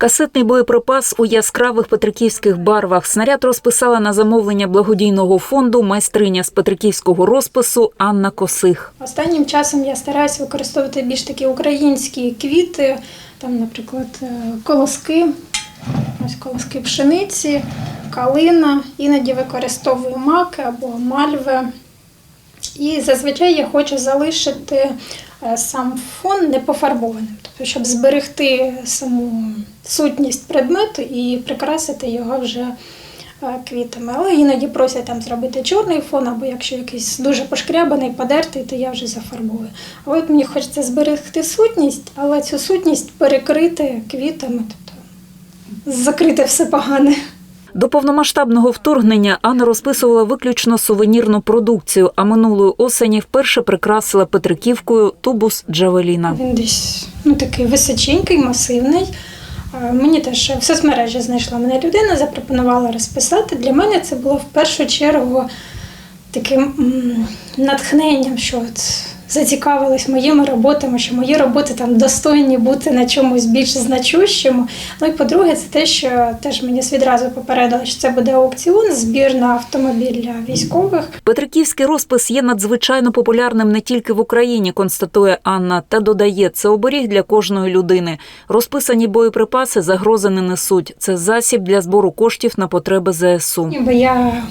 Касетний боєприпас у яскравих петриківських барвах. Снаряд розписала на замовлення благодійного фонду майстриня з петриківського розпису Анна Косих. Останнім часом я стараюся використовувати більш такі українські квіти, там, наприклад, е, колоски, ось колоски пшениці, калина, іноді використовую маки або мальви. І зазвичай я хочу залишити е, сам фон непофарбованим, тобто, щоб зберегти саму сутність предмету і прикрасити його вже е, квітами. Але іноді просять там зробити чорний фон, або якщо якийсь дуже пошкрябаний, подертий, то я вже зафарбую. А от мені хочеться зберегти сутність, але цю сутність перекрити квітами, тобто закрити все погане. До повномасштабного вторгнення Анна розписувала виключно сувенірну продукцію, а минулої осені вперше прикрасила петриківкою тубус Джавеліна. Він десь ну, такий височенький, масивний. Е, Мені теж в соцмережі знайшла мене людина, запропонувала розписати. Для мене це було в першу чергу таким натхненням, що от зацікавились моїми роботами, що мої роботи там достойні бути на чомусь більш значущому. Ну і по-друге, це те, що теж мені відразу попередили, що це буде аукціон, збір на автомобіль для військових. Петриківський розпис є надзвичайно популярним не тільки в Україні, констатує Анна, та додає, це оберіг для кожної людини. Розписані боєприпаси загрози не несуть. Це засіб для збору коштів на потреби ЗСУ. Ніби я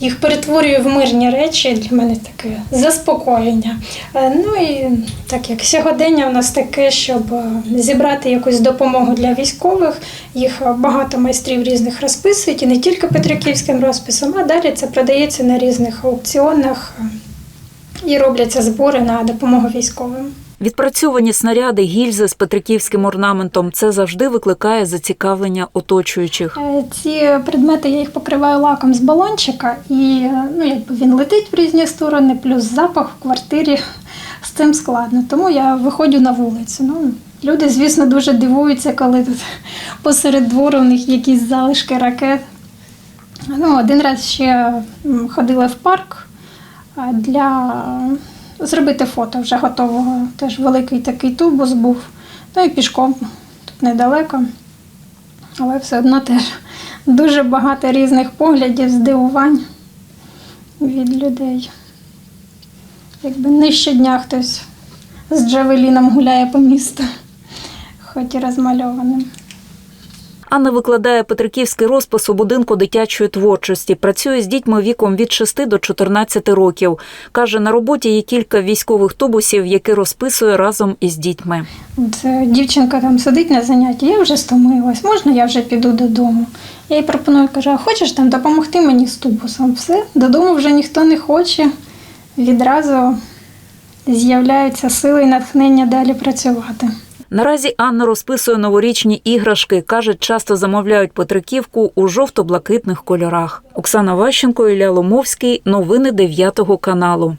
їх перетворюю в мирні речі, для мене таке заспокоєння. Е, Ну і так як сьогодення у нас таке, щоб е, зібрати якусь допомогу для військових, їх е, багато майстрів різних розписують, і не тільки петриківським розписом, а далі це продається на різних аукціонах і робляться збори на допомогу військовим. Відпрацьовані снаряди, гільзи з петриківським орнаментом це завжди викликає зацікавлення оточуючих. Е, Ці предмети я їх покриваю лаком з балончика, і ну, якби він летить в різні сторони, плюс запах в квартирі з цим складно. Тому я виходжу на вулицю. Ну, люди, звісно, дуже дивуються, коли тут посеред двору у них якісь залишки ракет. Ну, один раз ще ходила в парк для зробити фото вже готового. Теж великий такий тубус був. Ну і пішком тут недалеко. Але все одно теж дуже багато різних поглядів, здивувань від людей. Якби не щодня хтось з Джавеліном гуляє по місту, хоч і розмальованим. Анна викладає петриківський розпис у будинку дитячої творчості. Працює з дітьми віком від 6 до 14 років. Каже, на роботі є кілька військових тубусів, які розписує разом із дітьми. От е, дівчинка там сидить на занятті, я вже стомилась, можна я вже піду додому. Я їй пропоную, кажу, а хочеш там допомогти мені з тубусом? Все, додому вже ніхто не хоче. Відразу з'являються сили і натхнення далі працювати. Наразі Анна розписує новорічні іграшки. Каже, часто замовляють Петриківку у жовто-блакитних кольорах. Оксана Ващенко, Ілля Ломовський. Новини 9 каналу.